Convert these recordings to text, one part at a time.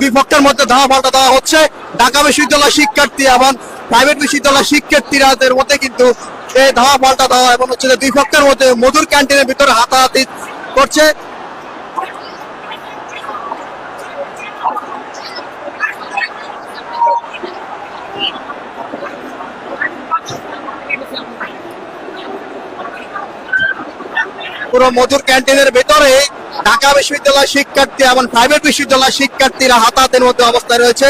দুই পক্ষের মধ্যে ধাওয়া পাল্টা দেওয়া হচ্ছে। ঢাকা বিশ্ববিদ্যালয় শিক্ষার্থী এবং প্রাইভেট বিশ্ববিদ্যালয় শিক্ষার্থীরাদের মধ্যে কিন্তু এই ধাওয়া পাল্টা দেওয়া এবং হচ্ছে দুই পক্ষের মধ্যে মধুর ক্যান্টিনের ভিতরে হাতাহাতি করছে। পুরো মধুর ক্যান্টিনের ভেতরে ঢাকা বিশ্ববিদ্যালয় শিক্ষার্থী এবং প্রাইভেট বিশ্ববিদ্যালয় শিক্ষার্থীরা হাতাহাতের মধ্যে অবস্থায় রয়েছে।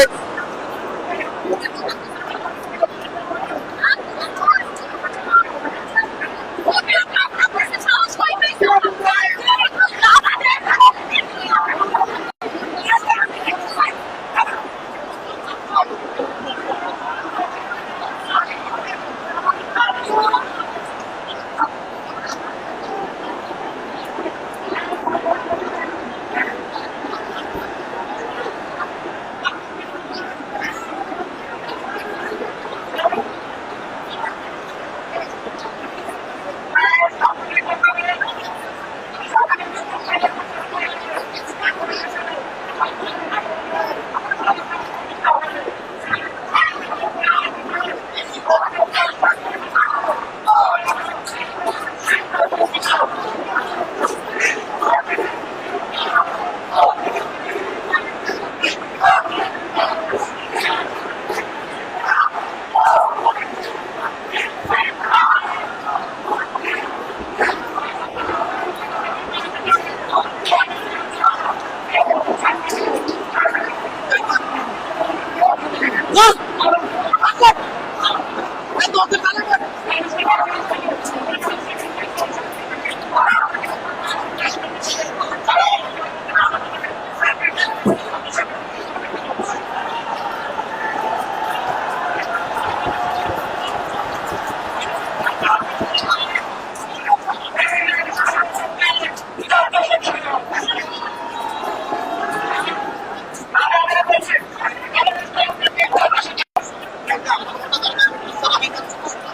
Je vais vous faire un peu de temps.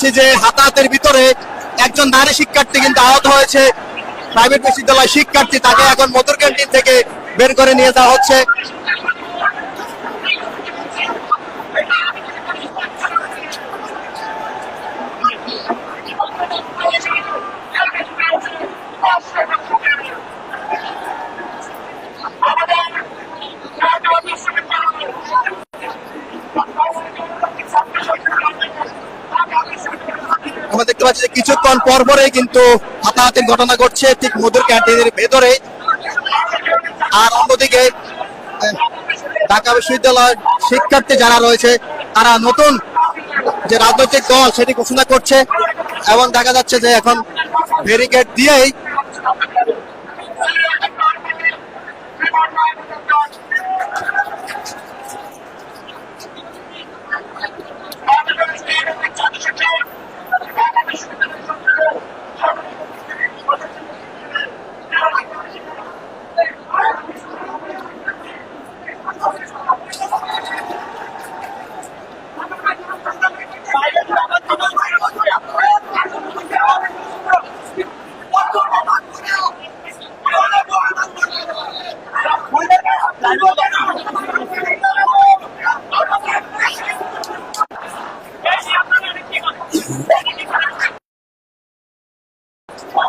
পাচ্ছি যে হাতাহাতের ভিতরে একজন নারী শিক্ষার্থী কিন্তু আহত হয়েছে। প্রাইভেট বিশ্ববিদ্যালয় শিক্ষার্থী তাকে এখন মধুর ক্যান্টিন থেকে বের করে নিয়ে যাওয়া হচ্ছে। দেখতে পাচ্ছি যে কিছুক্ষণ পর পরে কিন্তু হাতাহাতির ঘটনা ঘটছে ঠিক মধুর ক্যান্টিনের ভেতরে। আর অন্যদিকে ঢাকা বিশ্ববিদ্যালয়ের শিক্ষার্থী যারা রয়েছে, তারা নতুন যে রাজনৈতিক দল সেটি ঘোষণা করছে এবং দেখা যাচ্ছে যে এখন ব্যারিকেড দিয়েই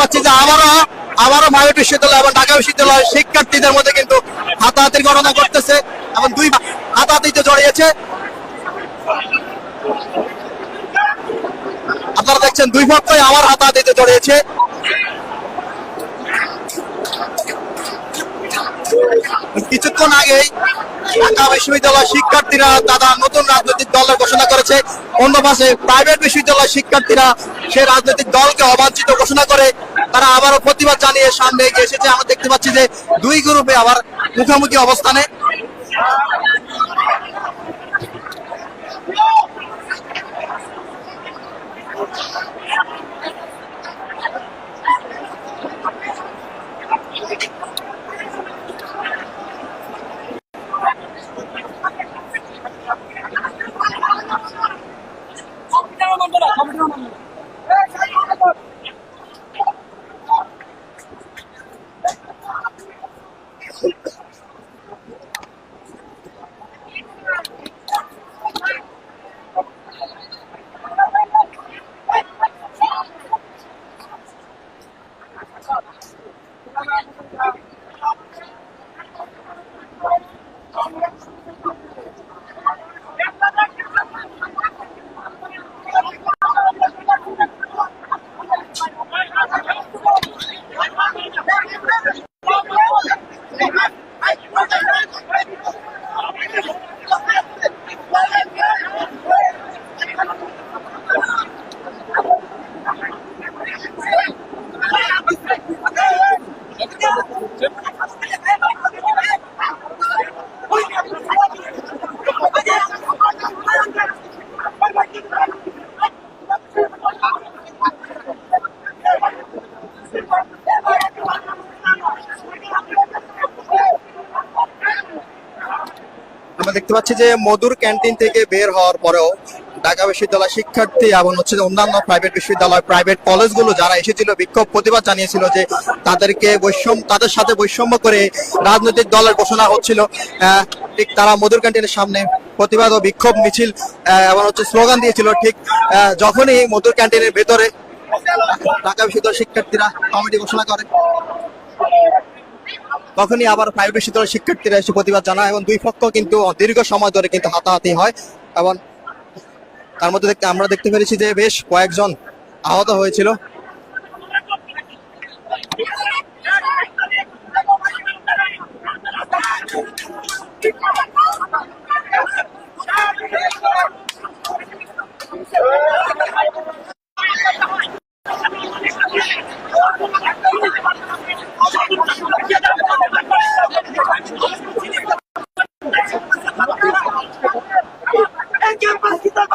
পাচ্ছি যে আবারও আবারও প্রাইভেট বিশ্ববিদ্যালয় এবং ঢাকা বিশ্ববিদ্যালয়ের শিক্ষার্থীদের মধ্যে কিন্তু হাতাহাতির ঘটনা ঘটতেছে এবং দুই হাতাহাতিতে জড়িয়েছে। আপনারা দেখছেন দুই পক্ষই আমার হাতাহাতিতে জড়িয়েছে। কিছুক্ষণ আগেই ঢাকা বিশ্ববিদ্যালয় শিক্ষার্থীরা তারা নতুন রাজনৈতিক দলের ঘোষণা করেছে। অন্য পাশে প্রাইভেট বিশ্ববিদ্যালয় শিক্ষার্থীরা সেই রাজনৈতিক দলকে অবাঞ্ছিত ঘোষণা করে তারা আবারও প্রতিবাদ জানিয়ে সামনে এগিয়ে এসেছে। আমরা দেখতে পাচ্ছি যে দুই গ্রুপে আবার মুখোমুখি অবস্থানে আমরা দেখতে পাচ্ছি যে মধুর ক্যান্টিন থেকে বের হওয়ার পরেও ঢাকা বিশ্ববিদ্যালয় শিক্ষার্থী এবং হচ্ছে যে অন্যান্য প্রাইভেট বিশ্ববিদ্যালয় প্রাইভেট কলেজগুলো যারা এসেছিল, বিক্ষোভ প্রতিবাদ জানিয়েছিল যে তাদেরকে বৈষম্য, তাদের সাথে বৈষম্য করে রাজনৈতিক দলের ঘোষণা হচ্ছিল। ঠিক তারা মধুর ক্যান্টিনের সামনে প্রতিবাদ ও বিক্ষোভ মিছিল এবং হচ্ছে স্লোগান দিয়েছিল। ঠিক যখনই মধুর ক্যান্টিনের ভেতরে ঢাকা বিশ্ববিদ্যালয় শিক্ষার্থীরা কমিটি ঘোষণা করে তখনই আবার প্রাইভেট বিশ্ববিদ্যালয়ের শিক্ষার্থীরা এসে প্রতিবাদ জানায় এবং দুই পক্ষ কিন্তু দীর্ঘ সময় ধরে কিন্তু হাতাহাতি হয় এবং তার মধ্যে দেখতে আমরা দেখতে পেরেছি যে বেশ কয়েকজন আহত হয়েছিল। এই ক্যাম্পাস কি তার